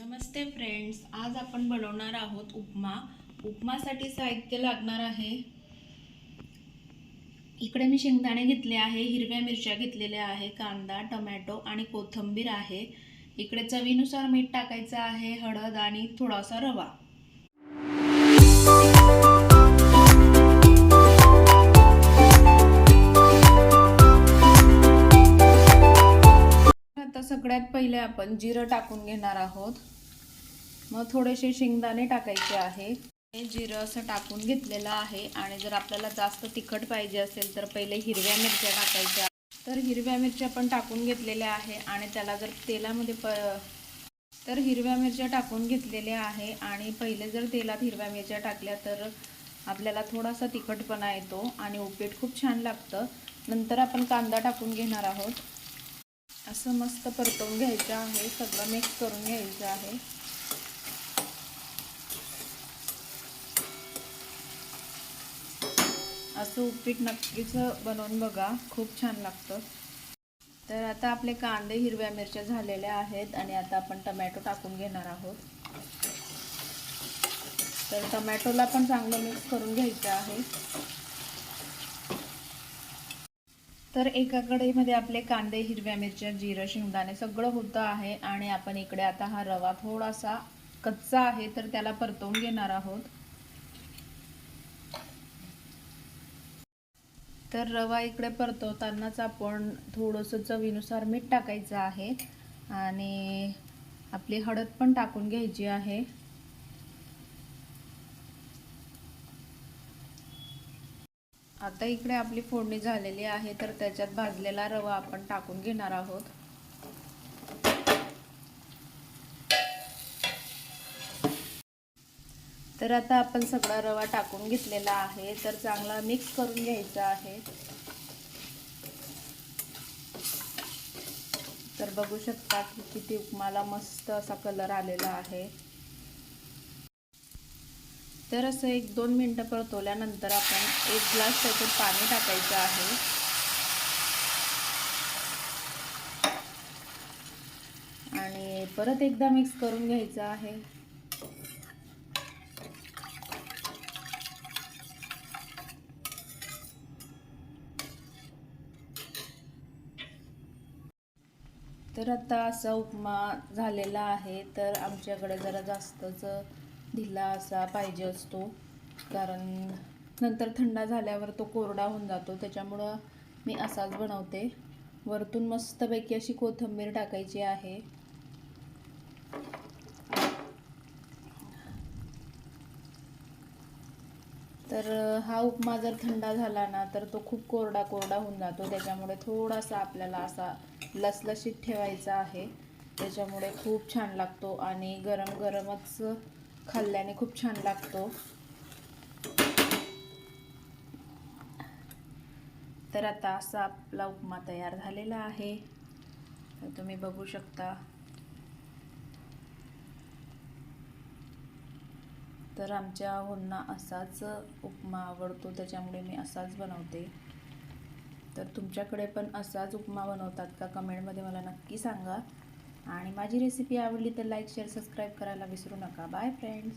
नमस्ते friends आज आपण बनवणार आहोत उपमा. उपमासाठी साहित्य लागणार आहे. इकडे मी शेंगदाणे घेतले आहे हिरव्या मिरच्या घेतलेल्या आहे कांदा टमॅटो आणि कोथिंबीर आहे. इकडे चवीनुसार मीठ टाकायचं आहे हळद आणि थोडासा रवा. त्यात पहिले आपण जिरं टाकून घेणार आहोत. मग थोडेसे शेंगदाणे टाकायचे आहे. हे जिरं असं टाकून घेतलेलं आहे. आणि जर आपल्याला जास्त तिखट पाहिजे असेल तर पहिले हिरव्या मिरच्या टाकायच्या. तर हिरव्या मिरच्या पण टाकून घेतलेल्या आहे. आणि त्याला जर तेलामध्ये प तर हिरव्या मिरच्या टाकून घेतलेल्या आहे. आणि पहिले जर तेलात हिरव्या मिरच्या टाकल्या तर आपल्याला थोडासा तिखटपणा येतो. आणि उपीट खूप छान लागतं. नंतर आपण कांदा टाकून घेणार आहोत. असं मस्त परतवून घ्यायचं आहे. सगळं मिक्स करून घ्यायचं आहे. असं उपीट नक्कीच बनवून बघा. खूप छान लागतं. तर आता आपले कांदे हिरव्या मिरच्या झालेल्या आहेत आणि आता आपण टमॅटो टाकून घेणार आहोत. तर टमॅटोला पण चांगलं मिक्स करून घ्यायचं आहे. तर एका कढईमध्ये आपले कांदे हिरव्या मिरच्या जिरं शेंगदाणे सगळं होतं आहे आणि आपण इकडे आता हा रवा थोडासा कच्चा आहे तर त्याला परतवून घेणार आहोत. तर रवा इकडे परतवतानाच आपण थोडंसं चवीनुसार मीठ टाकायचं आहे आणि आपली हळद पण टाकून घ्यायची आहे. आता इकडे आपली फोडणी झालेली आहे तर त्याच्यात भाजलेला रवा आपण टाकून घेणार आहोत. तर आता आपण सगळा रवा टाकून घेतलेला आहे तर चांगला मिक्स करून घ्यायचा आहे. तर बघू शकता की किती उपमाला मस्त असा कलर आलेला आहे. तर असं एक दोन मिनटं परतवल्यानंतर आपण एक ग्लास त्याच्यात पाणी टाकायचं आहे. आणि परत एकदा मिक्स करून घ्यायचं आहे. तर आता असा उपमा झालेला आहे. तर आमच्याकडे जरा जास्तच ढिला असा पाहिजे असतो. कारण नंतर थंड झाल्यावर तो कोरडा होऊन जातो. त्याच्यामुळं मी असाच बनवते. वरतून मस्तपैकी अशी कोथिंबीर टाकायची आहे. तर हा उपमा जर थंड झाला ना तर तो खूप कोरडा कोरडा होऊन जातो. त्याच्यामुळे थोडासा आपल्याला असा लसलशीत ठेवायचा आहे. त्याच्यामुळे खूप छान लागतो आणि गरम गरमच खाल्ल्याने खूप छान लागतो. तर आता असा आपला उपमा तयार झालेला आहे. तर तुम्ही बघू शकता. तर आमच्या होंना असाच उपमा आवडतो त्याच्यामुळे मी असाच बनवते. तर तुमच्याकडे पण असाच उपमा बनवतात का? कमेंटमध्ये मला नक्की सांगा. आणि माझी रेसिपी आवडली तर लाईक शेअर सबस्क्राईब करायला विसरू नका. Bye friends